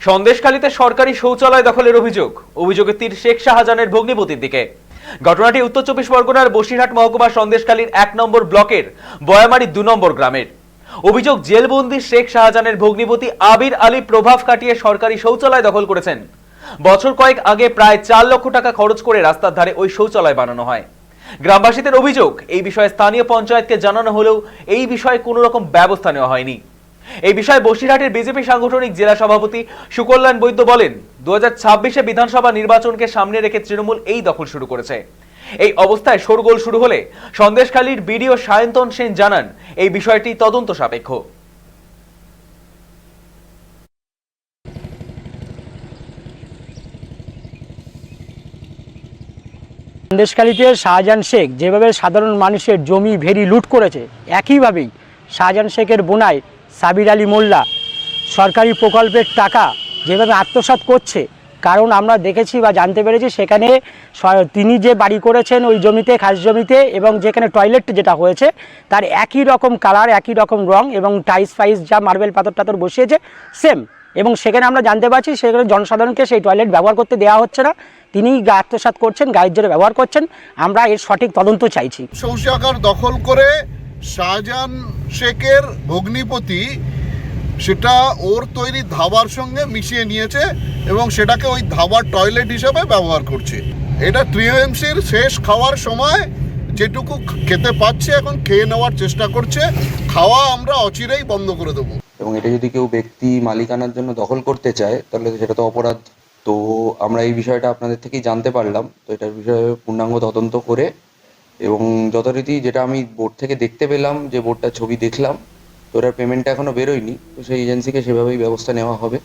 সন্দেশখালীতে সরকারি শৌচালয় দখলের অভিযোগ। অভিযোগের তীর শেখ শাহজাহানের ভগ্নিপতির দিকে। ঘটনাটি উত্তর চব্বিশ পরগনার বসিরহাট মহকুমা সন্দেশখালীর এক নম্বর ব্লকের বয়ামারি দু নম্বর গ্রামের। অভিযোগ, জেলবন্দি শেখ শাহজাহানের ভগ্নিপতি আবির আলী প্রভাব কাটিয়ে সরকারি শৌচালয় দখল করেছেন। বছর কয়েক আগে প্রায় চার লক্ষ টাকা খরচ করে রাস্তার ধারে ওই শৌচালয় বানানো হয়। গ্রামবাসীদের অভিযোগ, এই বিষয়ে স্থানীয় পঞ্চায়েতকে জানানো হলেও এই বিষয়ে কোনো রকম ব্যবস্থা নেওয়া হয়নি। এই বিষয়ে বসিরহাটের বিজেপি সাংগঠনিক জেলা সভাপতি সুকল্যাণ বৈদ্য বলেন দু ছাব্বিশে বিধানসভা নির্বাচনকে সামনে রেখে তৃণমূল এই দখল শুরু করেছে। এই অবস্থায় শোরগোল শুরু হলে সন্দেশখালীর বিডিও সায়ন্তন সেন জানান, এই বিষয়টি তদন্ত সাপেক্ষ। সন্দেশখালীতে শাহজাহান শেখ যেভাবে সাধারণ মানুষের জমি ভেরি লুট করেছে, একইভাবেই শাহজাহান শেখের বোনায় সাবির আলী মোল্লা, সরকারি প্রকল্পের টাকা যেভাবে আত্মসাৎ করছে, কারণ আমরা দেখেছি বা জানতে পেরেছি সেখানে তিনি যে বাড়ি করেছেন ওই জমিতে, খাস জমিতে এবং যেখানে টয়লেট যেটা হয়েছে, তার একই রকম কালার, একই রকম রং এবং টাইস ফাইস যা মার্বেল পাথর টাথর বসিয়েছে, সেম। এবং সেখানে আমরা জানতে পারছি সেখানে জনসাধারণকে সেই টয়লেট ব্যবহার করতে দেওয়া হচ্ছে না। তিনি আত্মসাৎ করছেন, গায়ের জোরে ব্যবহার করছেন। আমরা এর সঠিক তদন্ত চাইছি। শৌচাগার দখল করে শাহজাহান শেখের ভগ্নিপতি, সেটা ওর তৈরি ধাবার সঙ্গে মিশিয়ে নিয়েছে এবং সেটাকে ওই ধাবার টয়লেট হিসেবে ব্যবহার করছে। এটা টিএমসির শেষ খাওয়ার সময় যেটুকু খেতে পাচ্ছে, এখন খেয়ে নেওয়ার চেষ্টা করছে। খাওয়া আমরা অচিরেই বন্ধ করে দেবো। এবং এটা যদি কেউ ব্যক্তি মালিকানার জন্য দখল করতে চায়, তাহলে সেটা তো অপরাধ। তো আমরা এই বিষয়টা আপনাদের থেকেই জানতে পারলাম। তো এটার বিষয়ে পূর্ণাঙ্গ তদন্ত করে এবং যথারীতি যেটা আমি বোর্ড থেকে দেখতে পেলাম, যে বোর্ডটার ছবি দেখলাম, তো ওটার পেমেন্টটা এখনও বেরোয়নি, তো সেই এজেন্সিকে সেভাবেই ব্যবস্থা নেওয়া হবে।